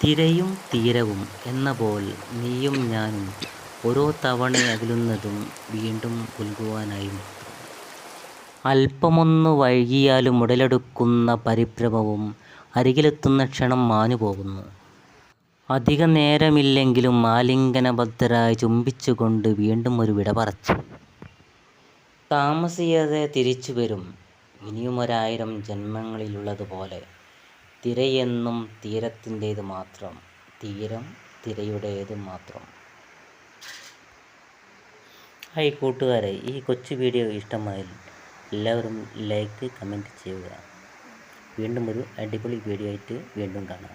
തിരയും തീരവും എന്ന പോൽ നീയും ഞാനും ഓരോ തവണ അകലുന്നതും വീണ്ടും പുൽകുവാനായി അല്പമൊന്ന് വൈകിയാലും ഉടലെടുക്കുന്ന പരിഭ്രമവും അരികിലെത്തുന്ന ക്ഷണം മാഞ്ഞു പോകുന്നു അധിക നേരമില്ലെങ്കിലും ആലിംഗനബദ്ധരായി ചുംബിച്ചുകൊണ്ട് വീണ്ടും ഒരു വിട പറച്ചു. താമസിയാതെ തിരിച്ചു വരും. ഇനിയും ഒരായിരം ജന്മങ്ങളിലുള്ളതുപോലെ തിരയെന്നും തീരത്തിന്റേത് മാത്രം തീരം തിരയുടേത് മാത്രം. ഹായ് കൂട്ടുകാരെ ഈ കൊച്ചു വീഡിയോ ഇഷ്ടമായാൽ എല്ലാവരും ലൈക്ക് കമന്റ് ചെയ്യുക. വീണ്ടും ഒരു അടിപൊളി വീഡിയോ ആയിട്ട് വീണ്ടും കാണാം.